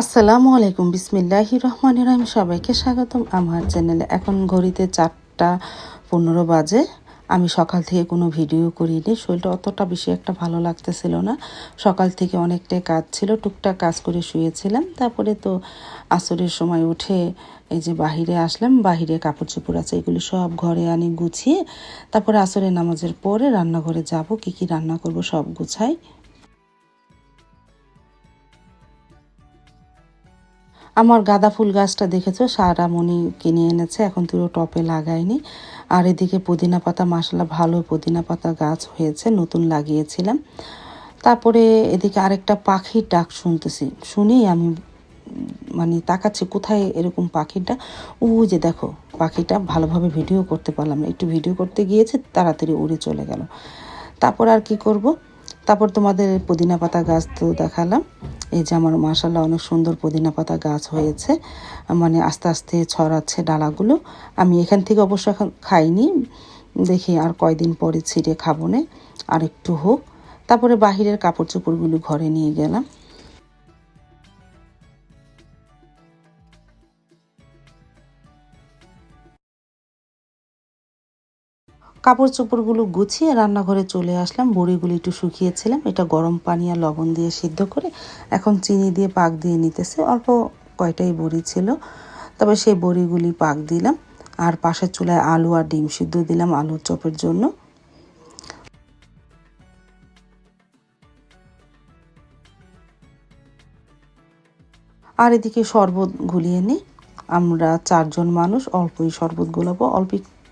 আসসালামু আলাইকুম বিসমিল্লাহি রহমান রহিম। সবাইকে স্বাগতম আমার চ্যানেলে। এখন ঘড়িতে চারটা পনেরো বাজে। আমি সকাল থেকে কোনো ভিডিও করিনি। শরীরটা অতটা বেশি একটা ভালো লাগতেছিল না। সকাল থেকে অনেকটাই কাজ ছিল, টুকটাক কাজ করে শুয়েছিলাম। তারপরে তো আসরের সময় উঠে এই যে বাহিরে আসলাম, বাহিরে কাপড় চোপড় আছে, এগুলি সব ঘরে আনি গুছিয়ে তারপরে আসরের নামাজের পরে রান্নাঘরে যাব, কি কি রান্না করব সব গুছাই। আমার গাঁদা ফুল গাছটা দেখেছ? সারামণি কিনে এনেছে, এখন তুইও টপে লাগাইনি আর এদিকে পুদিনা পাতা মশলা ভালো পুদিনা পাতা গাছ হয়েছে, নতুন লাগিয়েছিলাম। তারপরে এদিকে আরেকটা পাখির ডাক শুনতেছি। শুনি আমি মানে তাকাচ্ছি, কোথায় এরকম পাখিটা ও যে দেখো, পাখিটা ভালোভাবে ভিডিও করতে পারলাম না। একটু ভিডিও করতে গিয়েছে, তাড়াতাড়ি উড়ে চলে গেল। তারপর আর কি করব? তারপর তোমাদের পুদিনা পাতা গাছ তো দেখালাম। এই যে আমার মাসাল্লাহ অনেক সুন্দর পুদিনা পাতা গাছ হয়েছে। মানে আস্তে আস্তে ছড়াচ্ছে ডালাগুলো। আমি এখান থেকে অবশ্য এখন খাইনি। দেখি আর কয়দিন পরে ছিঁড়ে খাব না। আর একটু হোক। তারপরে বাহিরের কাপড় চোপড়গুলো ঘরে নিয়ে গেলাম। কাপড় চোপড়গুলো গুছিয়ে রান্নাঘরে চলে আসলাম। বড়িগুলি একটু শুকিয়েছিলাম। এটা গরম পানি আর লবণ দিয়ে সিদ্ধ করে এখন চিনি দিয়ে পাক দিয়ে নিতেছে। অল্প কয়টাই বড়ি ছিল, তবে সেই বড়িগুলি পাক দিলাম। আর পাশের চুলায় আলু আর ডিম সিদ্ধ দিলাম আলুর চপের জন্য। আর এদিকে শরবত গুলিয়ে নিই। আমরা চারজন মানুষ, অল্পই শরবত গোলাবো, অল্প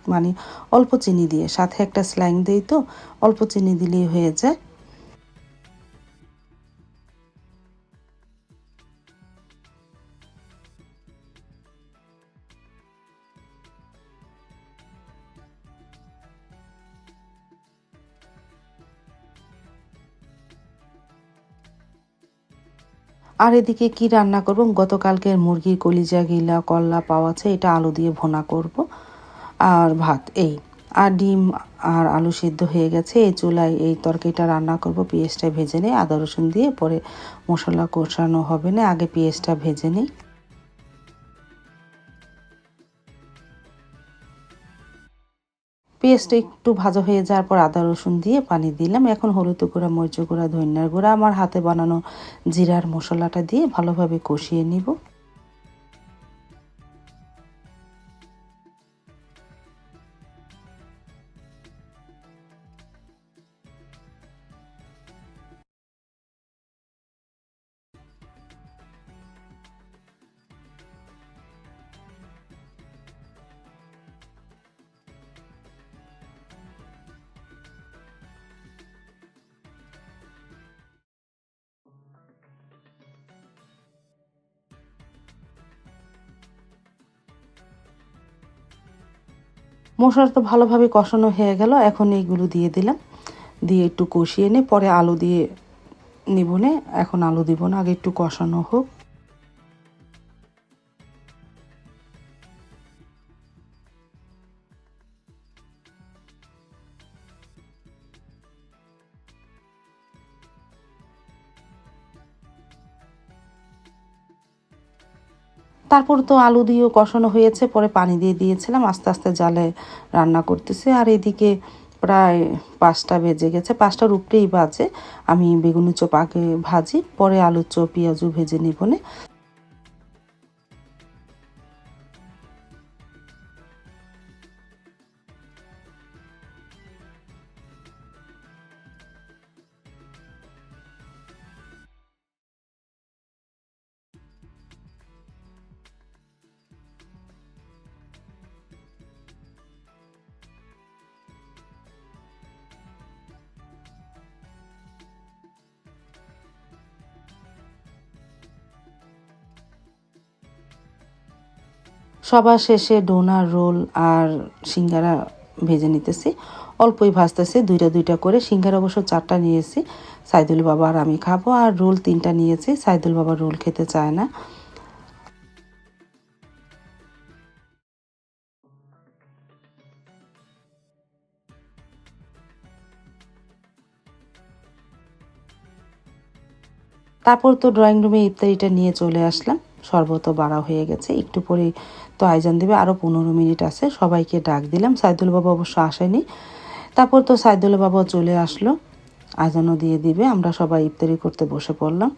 মানে অল্প চিনি দিয়ে, সাথে একটা স্ল্যাং দিই তো, অল্প চিনি দিলেই হয়ে যায়। আর এদিকে কি রান্না করব? গতকালকের মুরগির কলিজা গিলা কল্লা পাওয়াছে এটা আলু দিয়ে ভোনা করব। আর ভাত, এই। আর ডিম আর আলু সিদ্ধ হয়ে গেছে, এই চুলায় এই তরকারিটা রান্না করব। পেঁয়াজটা ভেজে নিই, আদা রসুন দিয়ে, পরে মশলা কষানো হবে না, আগে পেঁয়াজটা ভেজে নিই। পেঁয়াজটা একটু ভাজা হয়ে যাওয়ার পর আদা রসুন দিয়ে পানি দিলাম। এখন হলুদ গুঁড়া মরিচ গুঁড়া, ধনিয়ার গুঁড়া, আমার হাতে বানানো জিরার মশলাটা দিয়ে ভালোভাবে কষিয়ে নিব। মশলা তো ভালোভাবে কষানো হয়ে গেল, এখন এইগুলো দিয়ে দিলাম। দিয়ে একটু কষিয়ে নে, পরে আলু দিয়ে নিব নে, এখন আলু দিব না, আগে একটু কষানো হোক। তারপর তো আলু দিয়েও কষানো হয়েছে, পরে পানি দিয়ে দিয়েছিলাম, আস্তে আস্তে জালে রান্না করতেছে। আর এদিকে প্রায় পাঁচটা বেজে গেছে পাঁচটার উপরেই বাজে। আমি বেগুনি চোপ আগে ভাজি, পরে আলুর চোপ পেঁয়াজু ভেজে নিবনে সবার শেষে ডোনার রোল আর সিঙ্গারা ভেজে নিতেছি। অল্পই ভাজতেছি, দুইটা দুইটা করে। সিঙ্গারা অবশ্য চারটা নিয়েছি, সাইদুল বাবা আর আমি খাব। আর রোল তিনটা নিয়েছি, সাইদুল বাবা রোল খেতে চায় না। তারপর তো ড্রয়িং রুমে ইফতারিটা নিয়ে চলে আসলাম। শরবত বাড়া হয়ে গেছে। একটু পরে তো আয়োজন দেবে আরও পনেরো মিনিট আছে। সবাইকে ডাক দিলাম। সাইদুল বাবা অবশ্য আসেনি। তারপর তো সাইদুল বাবা চলে আসলো। আজানও দিয়ে দিবে। আমরা সবাই ইফতারি করতে বসে পড়লাম।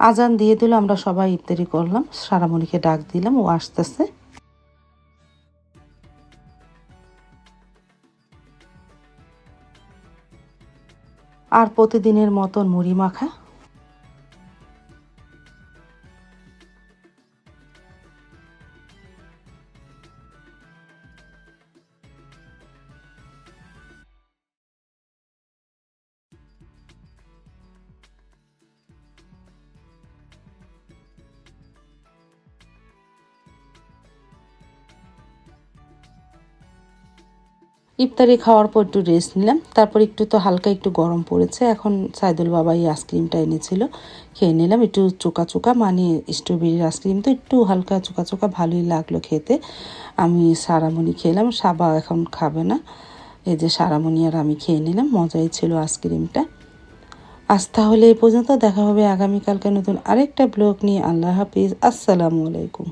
আজান দিয়ে দিল। আমরা সবাই ইফতারি করলাম। সারামণিকে ডাক দিলাম। ও আসতেছে। আর প্রতিদিনের মতন মুড়ি মাখা ইফতারি খাওয়ার পর একটু রেস্ট নিলাম। তারপর একটু তো হালকা একটু গরম পড়েছে। এখন সাইদুল বাবা এই আইসক্রিমটা এনেছিল, খেয়ে নিলাম। একটু চোকা চোকা মানে স্ট্রবেরির আইসক্রিম তো একটু হালকা চোকা চোকা, ভালোই লাগল খেতে। আমি সারামণি খেলাম, সাবা এখন খাবে না। এই যে সারামণি আর আমি খেয়ে নিলাম, মজাই ছিল আইসক্রিমটা আজ তাহলে এই পর্যন্ত দেখা হবে আগামীকালকে নতুন আরেকটা ব্লগ নিয়ে। আল্লাহ হাফিজ। আসসালামু আলাইকুম।